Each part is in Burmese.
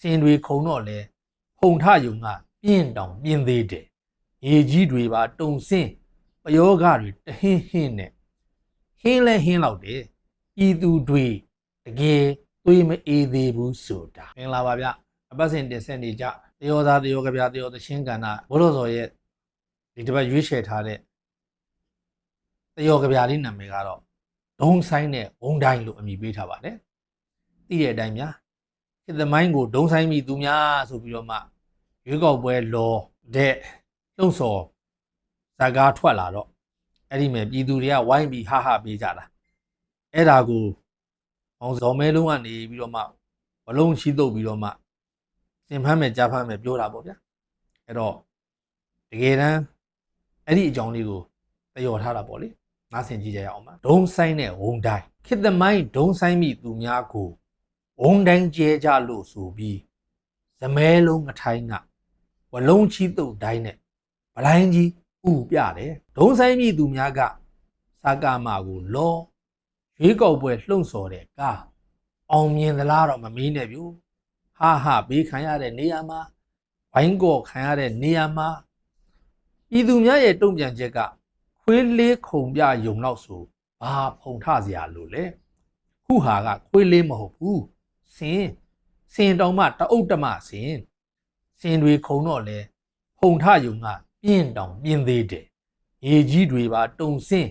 စင်တွေခုံတော့လဲဖုံထယုံကပြင်းတောင်ပြင်းသေးတယ်ရေကြီးတွေပါတုံစင်းပယောဂတွေတဟင်းဟင်းနဲ့ဟင်းလဲဟင်းလောက်တယ်ဤသူတွေတကယ်သွေးမအေးသေးဘူးဆိုတာမင်္ဂလာပါဗျအပတ်စဉ်တင်ဆက်နေကြတယောသားတယောကဗျာတယောသချင်းကဏ္ဍဘုရောစော်ရဲ့ဒီတစ်ပတ်ရွေးချယ်ထားတဲ့တယောကဗျာလေးနာမည်ကတော့ဒုံဆိုင်နဲ့ဝုံတိုင်းလို့အမည်ပေးထားပါတယ်သိတဲ့အတိုင်းများ ခေတ်သမိုင်းကိုဒုံဆိုင်မိသူများဆိုပြီးတော့မှရွေးကောက်ပွဲလောတဲ့လှုပ်ဆော်ဇာကားထွက်လာတော့အဲ့ဒီမဲ့ပြည်သူတွေကဝိုင်းပြီးဟဟပေးကြတာအဲ့ဒါကိုအောင်စော်မဲလုံးကနေပြီးတော့မှဘလုံးရှိတုပ်ပြီးတော့မှစင်ဖမ်းမယ်ကြားဖမ်းမယ်ပြောတာပေါ့ဗျာအဲ့တော့တကယ်တမ်းအဲ့ဒီအကြောင်းလေးကိုတယောထားတာပေါ့လေနားဆင်ကြည့်ကြရအောင်ပါဒုံဆိုင်နဲ့ဝုံတိုင်းခေတ်သမိုင်းဒုံဆိုင်မိသူများကို ဝုံတိုင်းကျဲကြလို့ဆိုပြီးဇမဲလုံးကထိုင်းကဝလုံးချီတုပ်တိုင်းနဲ့ဗလိုင်းကြီးဥပြတယ်ဒုံဆိုင်မိသူများကစာကာမကိုလောရွေးကောက်ပွဲလှုံ့ဆော်တဲ့ကားအောင်မြင်သလားတော့မမေးနဲ့ဗျူဟာဟာဘေးခံရတဲ့နေရာမှာဝိုင်းကော်ခံရတဲ့နေရာမှာပြည်သူများရဲ့တုံ့ပြန်ချက်ကခွေးလေးခုံပြယုံတော့ဆိုဘာဖုံထစရာလို့လဲခုဟာကခွေးလေးမဟုတ်ဘူး စင်စင်တောင်မှတအုပ်တမစင်စင်တွေခုံတော့လဲဖုံထယုံကပြင်းတောင်ပြင်းသေးတယ်ရေကြီးတွေပါတုံစင်း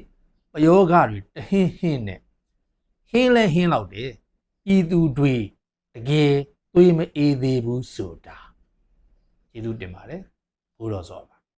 ပယောဂတွေတဟင်းဟင်းနဲ့ဟင်းလဲဟင်းလောက်တယ်ပြည်သူတွေတကယ်သွေးမအေးသေးဘူးဆိုတာကျေးဇူးတင်ပါတယ်ဘုရောစောပါ